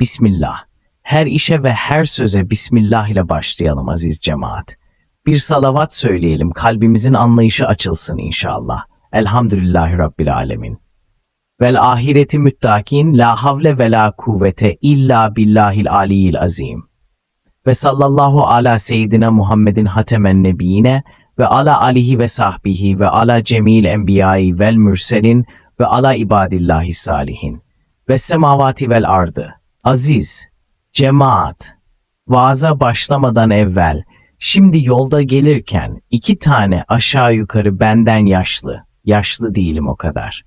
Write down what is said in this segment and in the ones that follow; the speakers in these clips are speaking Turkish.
Bismillah. Her işe ve her söze Bismillah ile başlayalım aziz cemaat. Bir salavat söyleyelim, kalbimizin anlayışı açılsın inşallah. Elhamdülillahi Rabbil Alemin. Vel ahireti müttakin la havle ve la kuvvete illa billahil aliyyil azim. Ve sallallahu ala seyyidina Muhammedin hatemen nebiyine ve ala alihi ve sahbihi ve ala cemil enbiyai vel mürselin ve ala ibadillahi salihin. Ve semavati vel ardı. Aziz, cemaat, vaaza başlamadan evvel, şimdi yolda gelirken iki tane aşağı yukarı benden yaşlı, yaşlı değilim o kadar.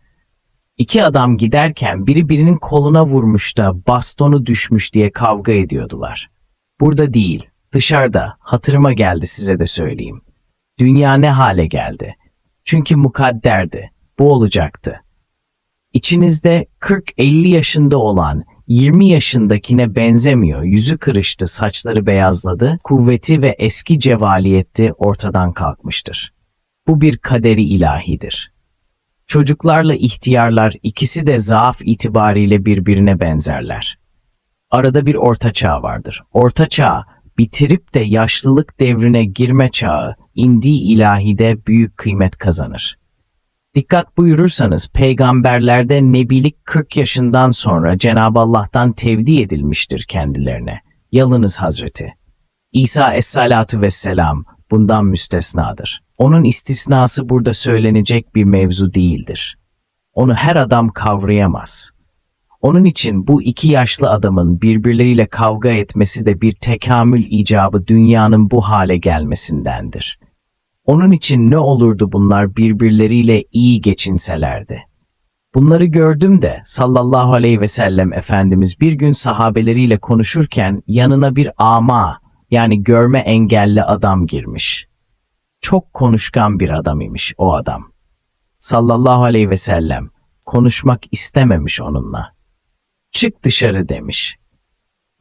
İki adam giderken biri birinin koluna vurmuş da bastonu düşmüş diye kavga ediyordular. Burada değil, dışarıda, hatırıma geldi size de söyleyeyim. Dünya ne hale geldi? Çünkü mukadderdi, bu olacaktı. İçinizde 40-50 yaşında olan 20 yaşındakine benzemiyor, yüzü kırıştı, saçları beyazladı, kuvveti ve eski cevaliyeti ortadan kalkmıştır. Bu bir kaderi ilahidir. Çocuklarla ihtiyarlar ikisi de zaaf itibariyle birbirine benzerler. Arada bir orta çağ vardır. Orta çağ, bitirip de yaşlılık devrine girme çağı, indiği ilahide büyük kıymet kazanır. Dikkat buyurursanız peygamberlerde nebilik 40 yaşından sonra Cenab-ı Allah'tan tevdi edilmiştir kendilerine. Yalınız Hazreti. İsa Esselatu Vesselam bundan müstesnadır. Onun istisnası burada söylenecek bir mevzu değildir. Onu her adam kavrayamaz. Onun için bu iki yaşlı adamın birbirleriyle kavga etmesi de bir tekamül icabı dünyanın bu hale gelmesindendir. Onun için ne olurdu bunlar birbirleriyle iyi geçinselerdi. Bunları gördüm de sallallahu aleyhi ve sellem Efendimiz bir gün sahabeleriyle konuşurken yanına bir ama yani görme engelli adam girmiş. Çok konuşkan bir adam imiş o adam. Sallallahu aleyhi ve sellem konuşmak istememiş onunla. Çık dışarı demiş.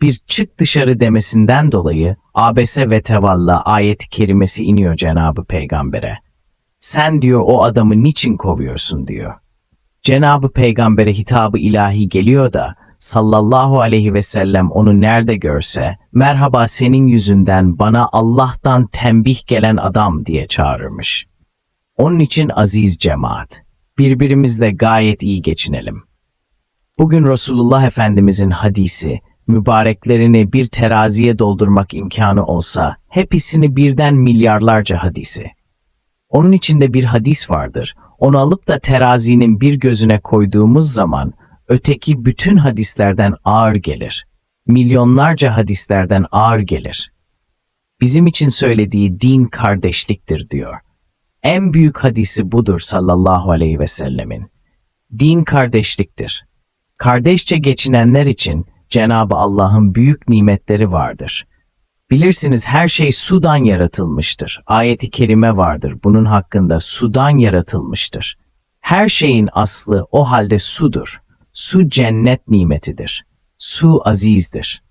Bir çık dışarı demesinden dolayı abese ve tevalla ayet-i kerimesi iniyor Cenabı Peygamber'e. Sen diyor o adamı niçin kovuyorsun diyor. Cenabı Peygamber'e hitabı ilahi geliyor da sallallahu aleyhi ve sellem onu nerede görse merhaba senin yüzünden bana Allah'tan tembih gelen adam diye çağırırmış. Onun için aziz cemaat, birbirimizle gayet iyi geçinelim. Bugün Resulullah Efendimizin hadisi, mübareklerini bir teraziye doldurmak imkanı olsa, hepsini birden milyarlarca hadisi. Onun içinde bir hadis vardır. Onu alıp da terazinin bir gözüne koyduğumuz zaman, öteki bütün hadislerden ağır gelir. Milyonlarca hadislerden ağır gelir. Bizim için söylediği din kardeşliktir diyor. En büyük hadisi budur sallallahu aleyhi ve sellemin. Din kardeşliktir. Kardeşçe geçinenler için Cenab-ı Allah'ın büyük nimetleri vardır. Bilirsiniz her şey sudan yaratılmıştır. Ayeti kerime vardır. Bunun hakkında sudan yaratılmıştır. Her şeyin aslı o halde sudur. Su cennet nimetidir. Su azizdir.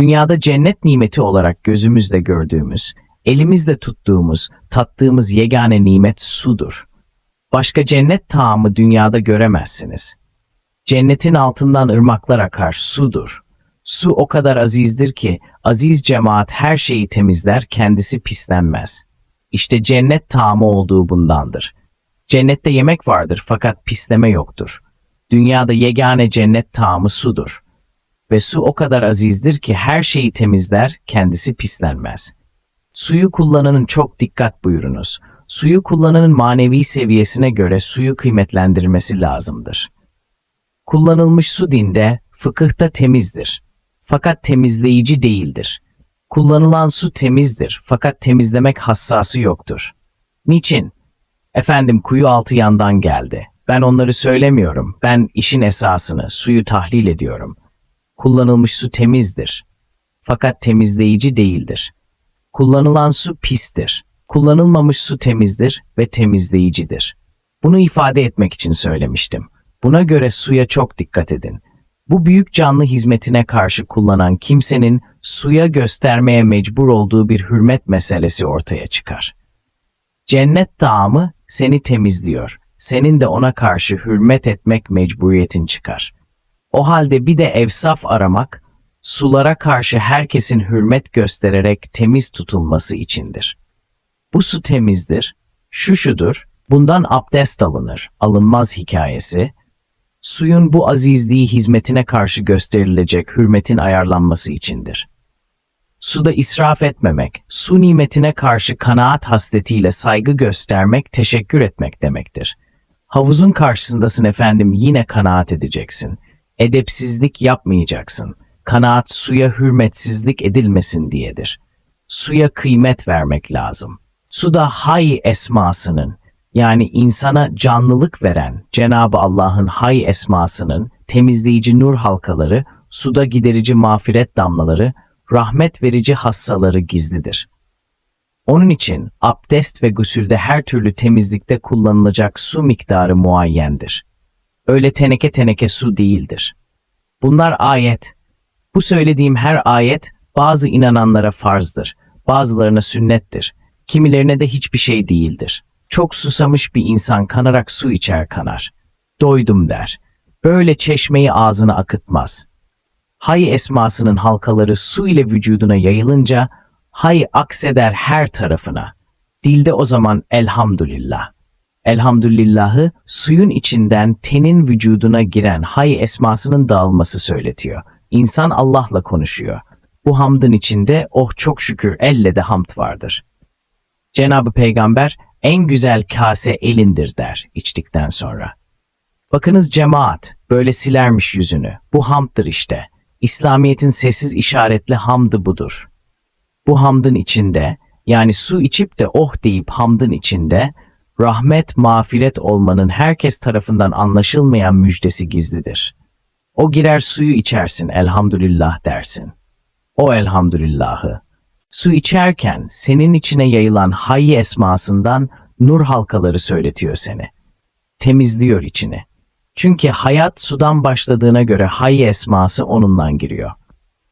Dünyada cennet nimeti olarak gözümüzle gördüğümüz, elimizle tuttuğumuz, tattığımız yegane nimet sudur. Başka cennet taamı dünyada göremezsiniz. Cennetin altından ırmaklar akar, sudur. Su o kadar azizdir ki, aziz cemaat her şeyi temizler, kendisi pislenmez. İşte cennet taamı olduğu bundandır. Cennette yemek vardır fakat pisleme yoktur. Dünyada yegane cennet taamı sudur. Ve su o kadar azizdir ki her şeyi temizler, kendisi pislenmez. Suyu kullananın çok dikkat buyurunuz. Suyu kullananın manevi seviyesine göre suyu kıymetlendirmesi lazımdır. Kullanılmış su dinde, fıkıhta temizdir. Fakat temizleyici değildir. Kullanılan su temizdir fakat temizlemek hassası yoktur. Niçin? Efendim kuyu altı yandan geldi. Ben onları söylemiyorum. Ben işin esasını, suyu tahlil ediyorum. Kullanılmış su temizdir. Fakat temizleyici değildir. Kullanılan su pistir. Kullanılmamış su temizdir ve temizleyicidir. Bunu ifade etmek için söylemiştim. Buna göre suya çok dikkat edin. Bu büyük canlı hizmetine karşı kullanan kimsenin suya göstermeye mecbur olduğu bir hürmet meselesi ortaya çıkar. Cennet dağımı seni temizliyor. Senin de ona karşı hürmet etmek mecburiyetin çıkar. O halde bir de evsaf aramak, sulara karşı herkesin hürmet göstererek temiz tutulması içindir. Bu su temizdir, şu şudur, bundan abdest alınır, alınmaz hikayesi, suyun bu azizliği hizmetine karşı gösterilecek hürmetin ayarlanması içindir. Suda israf etmemek, su nimetine karşı kanaat hasletiyle saygı göstermek, teşekkür etmek demektir. Havuzun karşısındasın efendim yine kanaat edeceksin. Edepsizlik yapmayacaksın. Kanaat suya hürmetsizlik edilmesin diyedir. Suya kıymet vermek lazım. Suda hay esmasının yani insana canlılık veren Cenab-ı Allah'ın hay esmasının temizleyici nur halkaları, suda giderici mağfiret damlaları, rahmet verici hassaları gizlidir. Onun için abdest ve gusülde her türlü temizlikte kullanılacak su miktarı muayyendir. Öyle teneke teneke su değildir. Bunlar ayet. Bu söylediğim her ayet bazı inananlara farzdır, bazılarına sünnettir, kimilerine de hiçbir şey değildir. Çok susamış bir insan kanarak su içer kanar. Doydum der. Böyle çeşmeyi ağzına akıtmaz. Hay esmasının halkaları su ile vücuduna yayılınca hay akseder her tarafına. Dilde o zaman elhamdülillah. Elhamdülillahı suyun içinden tenin vücuduna giren hay esmasının dağılması söyletiyor. İnsan Allah'la konuşuyor. Bu hamdın içinde oh çok şükür elle de hamd vardır. Cenab-ı Peygamber en güzel kase elindir der içtikten sonra. Bakınız cemaat böyle silermiş yüzünü. Bu hamdır işte. İslamiyet'in sessiz işaretli hamdı budur. Bu hamdın içinde yani su içip de oh deyip hamdın içinde rahmet, mağfiret olmanın herkes tarafından anlaşılmayan müjdesi gizlidir. O girer suyu içersin elhamdülillah dersin. O elhamdülillahı. Su içerken senin içine yayılan hayy esmasından nur halkaları söyletiyor seni. Temizliyor içini. Çünkü hayat sudan başladığına göre hayy esması onundan giriyor.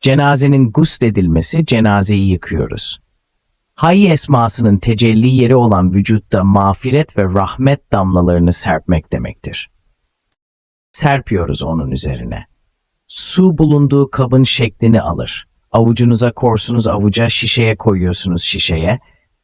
Cenazenin gusledilmesi cenazeyi yıkıyoruz. Hayy esmasının tecelli yeri olan vücutta mağfiret ve rahmet damlalarını serpmek demektir. Serpiyoruz onun üzerine. Su bulunduğu kabın şeklini alır. Avucunuza korsunuz avuca, şişeye koyuyorsunuz şişeye.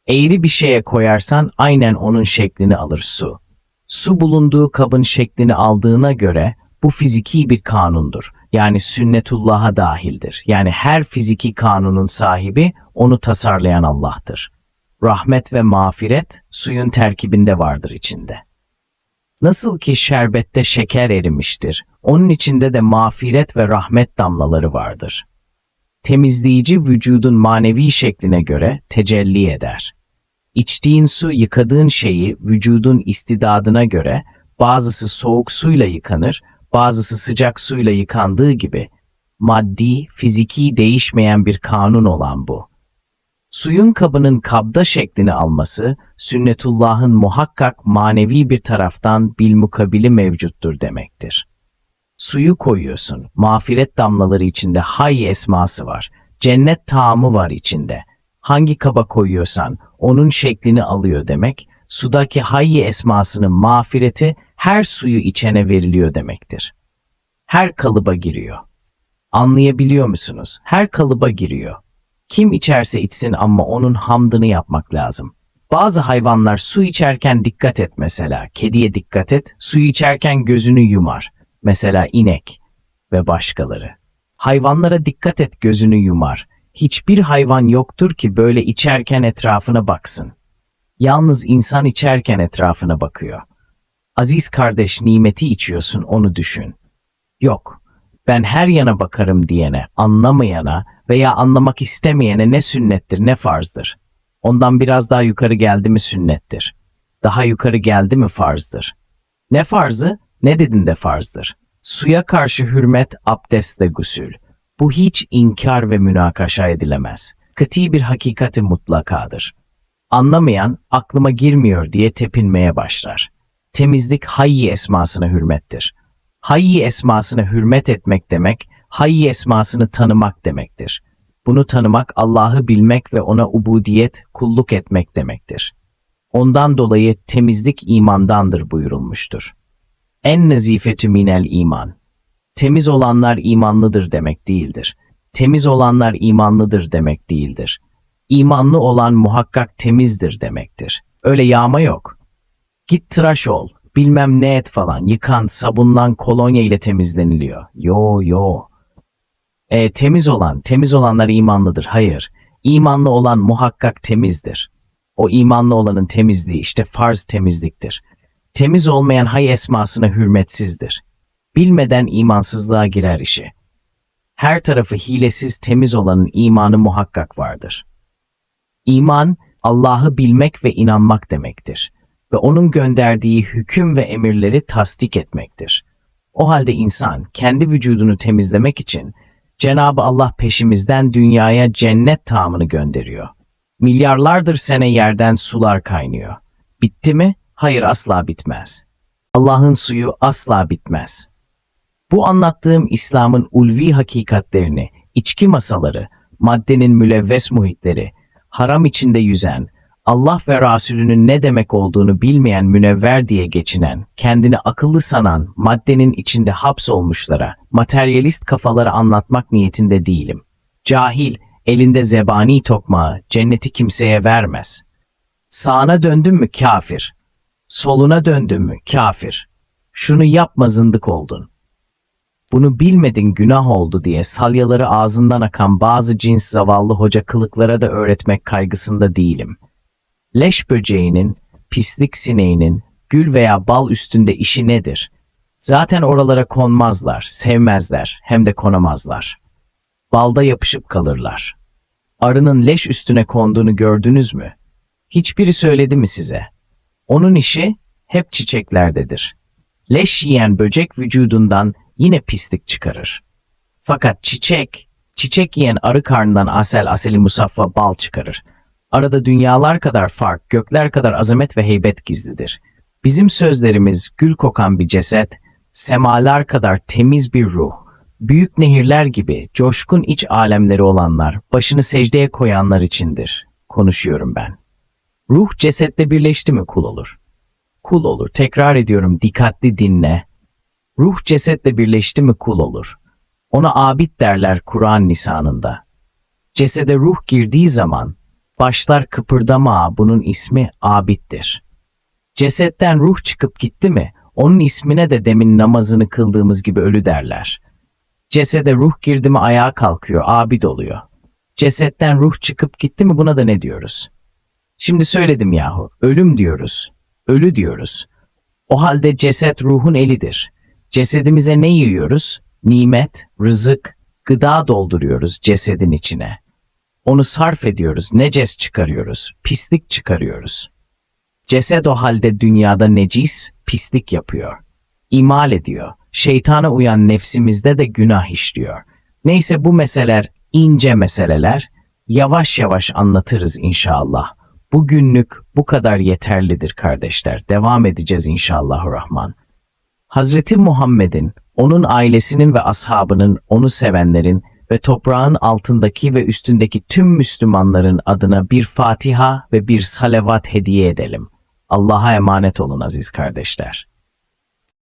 Eğri bir şeye koyarsan aynen onun şeklini alır su. Su bulunduğu kabın şeklini aldığına göre bu fiziki bir kanundur. Yani sünnetullah'a dahildir. Yani her fiziki kanunun sahibi onu tasarlayan Allah'tır. Rahmet ve mağfiret suyun terkibinde vardır içinde. Nasıl ki şerbette şeker erimiştir, onun içinde de mağfiret ve rahmet damlaları vardır. Temizleyici vücudun manevi şekline göre tecelli eder. İçtiğin su yıkadığın şeyi vücudun istidadına göre bazısı soğuk suyla yıkanır, bazısı sıcak suyla yıkandığı gibi maddi, fiziki değişmeyen bir kanun olan bu. Suyun kabının kabda şeklini alması, sünnetullahın muhakkak manevi bir taraftan bilmukabili mevcuttur demektir. Suyu koyuyorsun, mağfiret damlaları içinde hay esması var, cennet taamı var içinde. Hangi kaba koyuyorsan onun şeklini alıyor demek, sudaki hayy esmasının mağfireti her suyu içene veriliyor demektir. Her kalıba giriyor. Anlayabiliyor musunuz? Her kalıba giriyor. Kim içerse içsin ama onun hamdını yapmak lazım. Bazı hayvanlar su içerken dikkat et mesela. Kediye dikkat et, suyu içerken gözünü yumar. Mesela inek ve başkaları. Hayvanlara dikkat et gözünü yumar. Hiçbir hayvan yoktur ki böyle içerken etrafına baksın. Yalnız insan içerken etrafına bakıyor. Aziz kardeş nimeti içiyorsun onu düşün. Yok, ben her yana bakarım diyene, anlamayana veya anlamak istemeyene ne sünnettir ne farzdır. Ondan biraz daha yukarı geldi mi sünnettir. Daha yukarı geldi mi farzdır. Ne farzı ne dedin de farzdır. Suya karşı hürmet abdestle gusül. Bu hiç inkar ve münakaşa edilemez. Kati bir hakikati mutlakadır. Anlamayan aklıma girmiyor diye tepinmeye başlar. Temizlik hayyi esmasına hürmettir. Hayyi esmasına hürmet etmek demek, hayyi esmasını tanımak demektir. Bunu tanımak Allah'ı bilmek ve ona ubudiyet, kulluk etmek demektir. Ondan dolayı temizlik imandandır buyurulmuştur. En nazifetü minel iman. Temiz olanlar imanlıdır demek değildir. Temiz olanlar imanlıdır demek değildir. İmanlı olan muhakkak temizdir demektir. Öyle yağma yok. Git tıraş ol, bilmem ne et falan, yıkan, sabunlan, kolonya ile temizleniliyor. Yo yo. E, temiz olan, temiz olanlar imanlıdır. Hayır, imanlı olan muhakkak temizdir. O imanlı olanın temizliği işte farz temizliktir. Temiz olmayan hay esmasına hürmetsizdir. Bilmeden imansızlığa girer işi. Her tarafı hilesiz temiz olanın imanı muhakkak vardır. İman, Allah'ı bilmek ve inanmak demektir ve onun gönderdiği hüküm ve emirleri tasdik etmektir. O halde insan kendi vücudunu temizlemek için Cenab-ı Allah peşimizden dünyaya cennet tamını gönderiyor. Milyarlardır sene yerden sular kaynıyor. Bitti mi? Hayır asla bitmez. Allah'ın suyu asla bitmez. Bu anlattığım İslam'ın ulvi hakikatlerini, içki masaları, maddenin mülevves muhitleri, haram içinde yüzen, Allah ve Rasulünün ne demek olduğunu bilmeyen münevver diye geçinen, kendini akıllı sanan, maddenin içinde hapsolmuşlara, materyalist kafalara anlatmak niyetinde değilim. Cahil, elinde zebani tokmağı, cenneti kimseye vermez. Sağına döndün mü kafir, soluna döndün mü kafir. Şunu yapma zındık oldun. Bunu bilmedin günah oldu diye salyaları ağzından akan bazı cins zavallı hoca kılıklara da öğretmek kaygısında değilim. Leş böceğinin, pislik sineğinin, gül veya bal üstünde işi nedir? Zaten oralara konmazlar, sevmezler, hem de konamazlar. Balda yapışıp kalırlar. Arının leş üstüne konduğunu gördünüz mü? Hiçbiri söyledi mi size? Onun işi hep çiçeklerdedir. Leş yiyen böcek vücudundan yine pislik çıkarır. Fakat çiçek, çiçek yiyen arı karnından asel aseli musaffa bal çıkarır. Arada dünyalar kadar fark, gökler kadar azamet ve heybet gizlidir. Bizim sözlerimiz gül kokan bir ceset, semalar kadar temiz bir ruh, büyük nehirler gibi coşkun iç alemleri olanlar, başını secdeye koyanlar içindir. Konuşuyorum ben. Ruh cesetle birleşti mi kul olur. Kul olur. Tekrar ediyorum dikkatli dinle. Ruh cesetle birleşti mi kul olur. Ona abid derler Kur'an lisanında. Cesede ruh girdiği zaman başlar kıpırdama bunun ismi abittir. Cesetten ruh çıkıp gitti mi onun ismine de demin namazını kıldığımız gibi ölü derler. Cesede ruh girdi mi ayağa kalkıyor, abid oluyor. Cesetten ruh çıkıp gitti mi buna da ne diyoruz? Şimdi söyledim yahu, ölüm diyoruz, ölü diyoruz. O halde ceset ruhun elidir. Cesedimize ne yiyoruz? Nimet, rızık, gıda dolduruyoruz cesedin içine. Onu sarf ediyoruz, neces çıkarıyoruz, pislik çıkarıyoruz. Ceset o halde dünyada necis, pislik yapıyor. İmal ediyor. Şeytana uyan nefsimizde de günah işliyor. Neyse bu meseleler ince meseleler. Yavaş yavaş anlatırız inşallah. Bugünlük bu kadar yeterlidir kardeşler. Devam edeceğiz inşallahurrahman. Hazreti Muhammed'in, onun ailesinin ve ashabının, onu sevenlerin ve toprağın altındaki ve üstündeki tüm Müslümanların adına bir Fatiha ve bir salavat hediye edelim. Allah'a emanet olun aziz kardeşler.